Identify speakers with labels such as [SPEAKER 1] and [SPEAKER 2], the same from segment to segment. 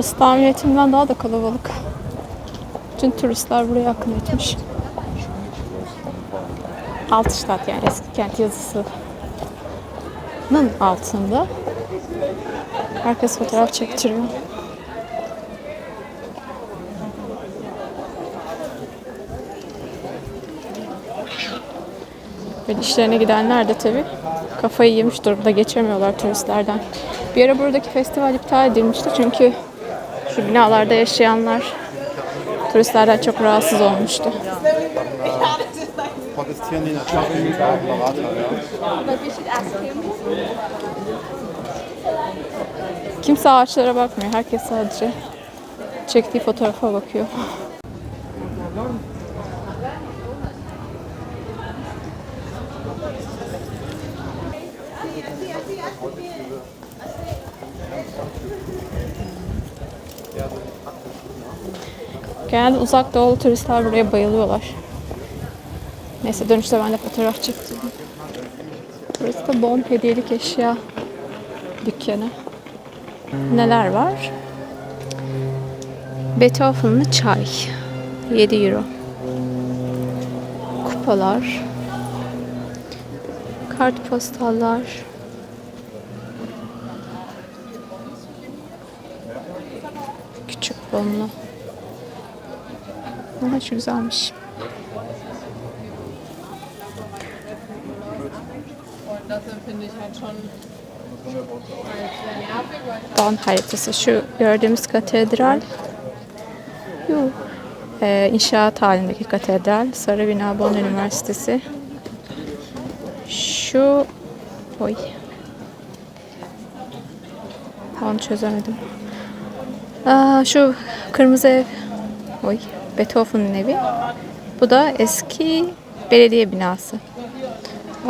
[SPEAKER 1] Burası tahmin daha da kalabalık. Bütün turistler buraya akın etmiş. Altstadt yani eski kent yazısının altında. Herkes fotoğraf çektiriyor. Böyle işlerine gidenler de tabii kafayı yemiş durumda geçemiyorlar turistlerden. Bir ara buradaki festival iptal edilmişti çünkü şu binalarda yaşayanlar turistlerden çok rahatsız olmuştu. Kimse ağaçlara bakmıyor. Herkes sadece çektiği fotoğrafa bakıyor. Genelde uzak doğulu turistler buraya bayılıyorlar. Neyse dönüşte ben de fotoğraf çektim. Burası da Bon hediyelik eşya dükkanı. Neler var? Beethoven'lı çay. 7 euro. Kupalar. Kartpostallar. Küçük bonlu. Ama şu güzelmiş. Bonn haritası. Şu gördüğümüz katedral. Yuh. Ee, inşaat halindeki katedral. Sarı bina Bonn Üniversitesi. Şu oy. Onu çözemedim. Aa, şu kırmızı ev. Oy. Beethoven'ın evi. Bu da eski belediye binası.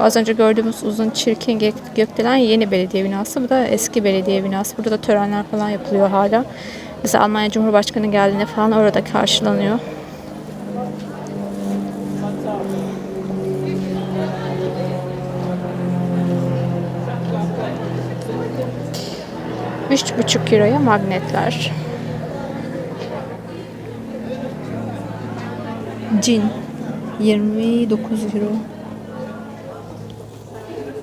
[SPEAKER 1] Az önce gördüğümüz uzun çirkin gök- gökdelen yeni belediye binası. Bu da eski belediye binası. Burada da törenler falan yapılıyor hala. Mesela Almanya Cumhurbaşkanı geldiğinde falan orada karşılanıyor. Üç buçuk euroya magnetler. Cin. 29 euro.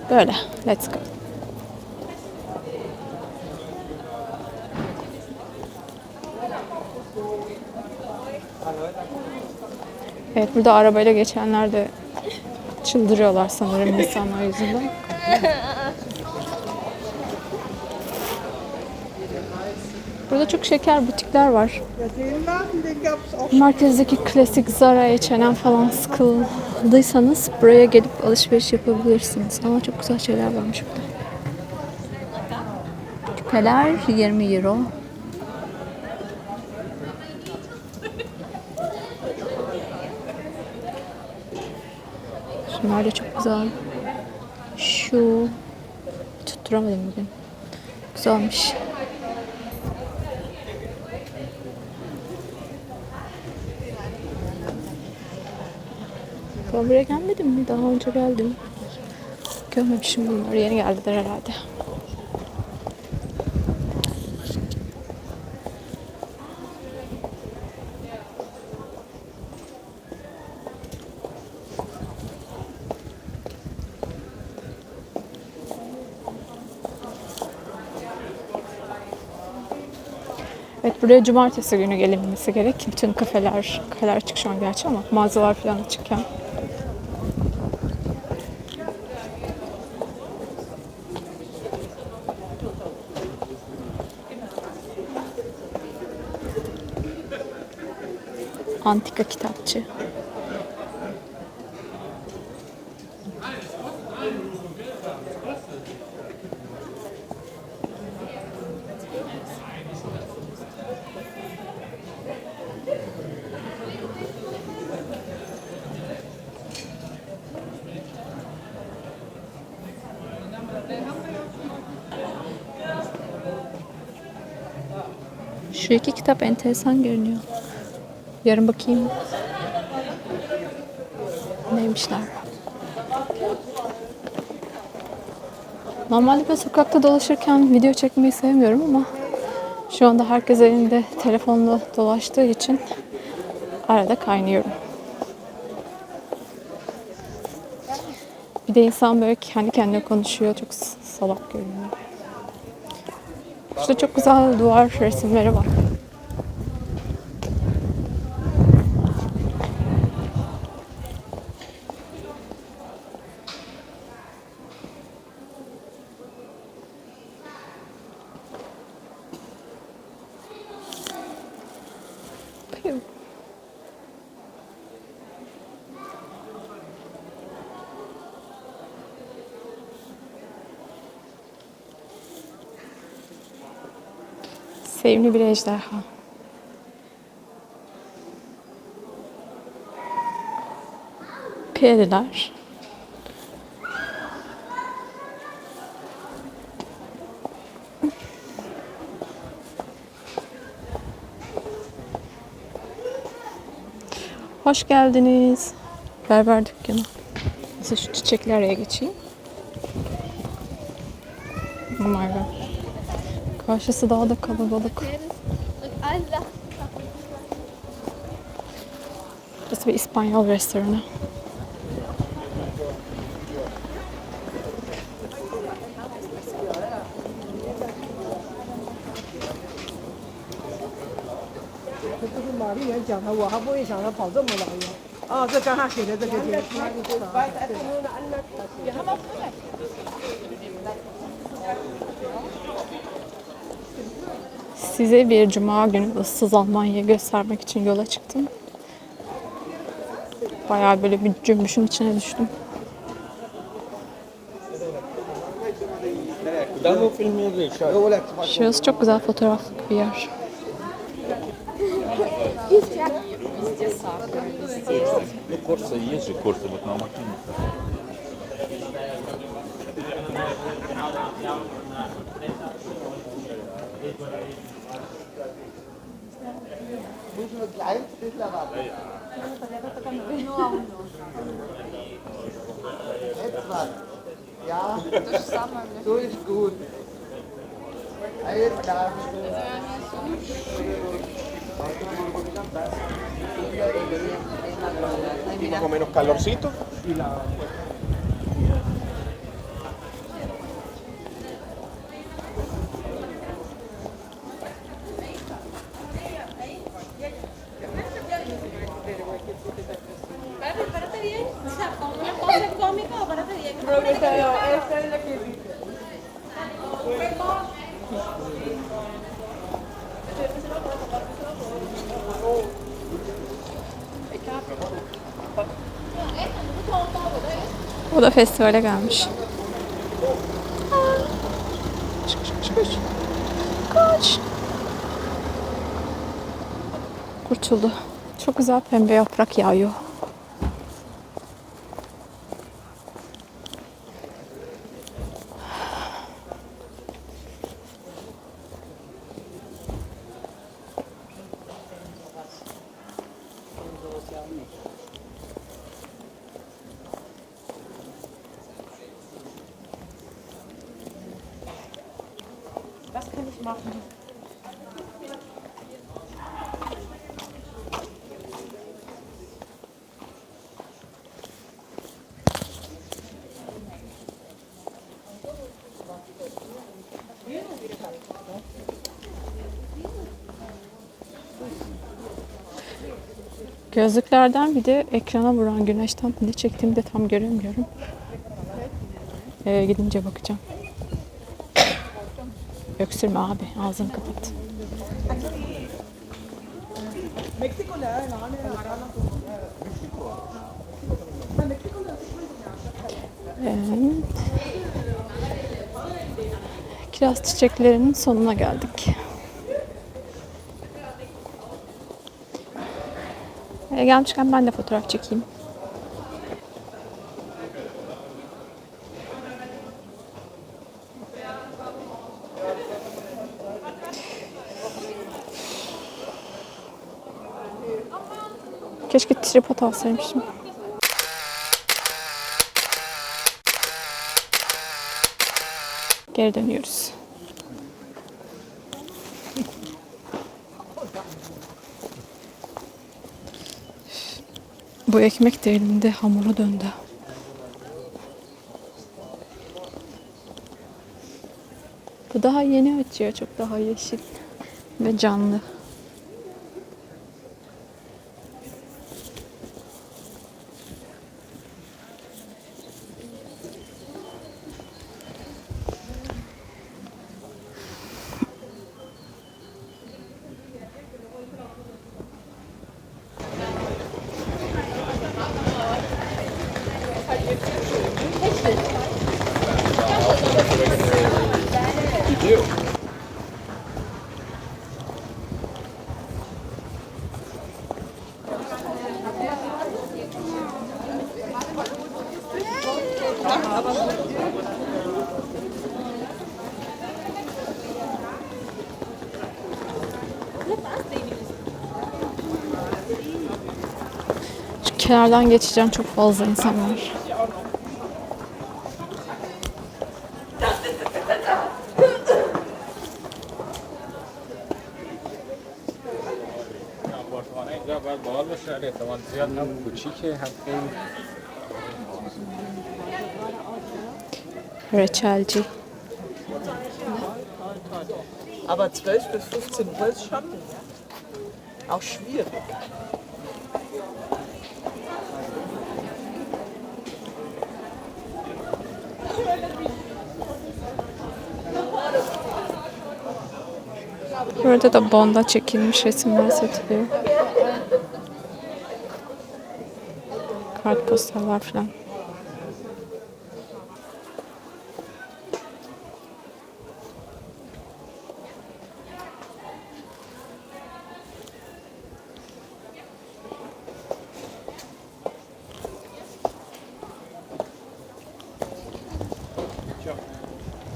[SPEAKER 1] Böyle. Let's go. Evet burada arabayla geçenler de çıldırıyorlar sanırım insanlar yüzünden. Burada çok şeker butikler var. Merkezdeki klasik Zara, H&M falan sıkıldıysanız buraya gelip alışveriş yapabilirsiniz. Ama çok güzel şeyler varmış burada. Küpeler 20 euro. Şunlar da çok güzel. Şu tutturamadım bugün. Güzelmiş. Ben buraya gelmedim mi? Daha önce geldim. Görmemişim bunları. Yeni geldiler herhalde. Evet buraya cumartesi günü gelinmesi gerek. Bütün kafeler, kafeler açık şu an gerçi ama mağazalar falan açıkken. Antika kitapçı. Şu iki kitap enteresan görünüyor. Yarın bakayım. Neymişler? Normalde ben sokakta dolaşırken video çekmeyi sevmiyorum ama Şu anda herkes elinde telefonla dolaştığı için arada kaynıyorum. Bir de insan böyle kendi kendine konuşuyor. Çok salak görünüyor. Şurada çok güzel duvar resimleri var. Sevimli bir ejderha. Periler. Hoş geldiniz. Berber dükkanı. Neyse şu çiçekli araya geçeyim. Oh my god. Karşısı daha da kalabalık. Burası bir İspanyol restoranı. Size bir cuma günü ıssız Almanya'yı göstermek için yola çıktım. Bayağı böyle bir cümbüşün içine düştüm. Şurası çok güzel fotoğraflık bir yer.
[SPEAKER 2] Ну, Корса есть же, Корса вот на Макине.
[SPEAKER 3] Müssen wir
[SPEAKER 4] Un poco menos calorcito.
[SPEAKER 5] Y la... o párate bien?
[SPEAKER 1] O da festivale gelmiş. Kaç. Kurtuldu. Çok güzel pembe yaprak yağıyor. Gözlüklerden bir de ekrana vuran güneşten ne çektiğimi de tam göremiyorum. Eve gidince bakacağım. Öksürme abi. Ağzını kapat. Evet. Kiraz çiçeklerinin sonuna geldik. E, gelmişken ben de fotoğraf çekeyim. Keşke tripod alsaymışım. Geri dönüyoruz. Bu ekmek de elimde hamura döndü. Bu daha yeni açıyor. Çok daha yeşil ve canlı. Şu kenardan geçeceğim çok fazla insan var.
[SPEAKER 2] Ja, weil Barlos ja nicht, man sieht haben hat den. Rachel
[SPEAKER 1] ji.
[SPEAKER 6] Aber 12 bis 15 Uhr auch schwierig.
[SPEAKER 1] Burada da bonda çekilmiş resimler satılıyor. Kartpostallar falan.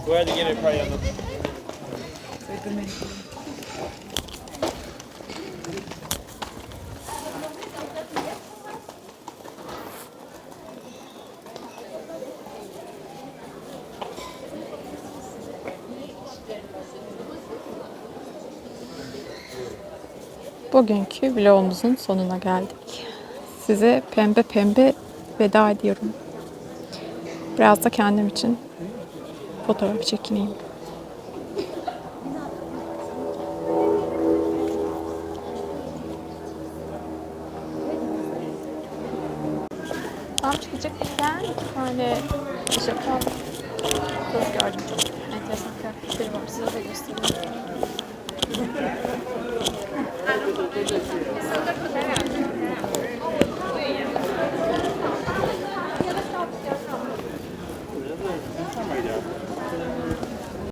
[SPEAKER 4] Go ahead and get it probably on the
[SPEAKER 1] Bugünkü vlogumuzun sonuna geldik. Size pembe pembe veda ediyorum. Biraz da kendim için fotoğraf çekineyim. Tam çıkacakken bir tane Japon kız gördüm. Enteresan kıyafetleri var. Size de göstereyim. そうだね。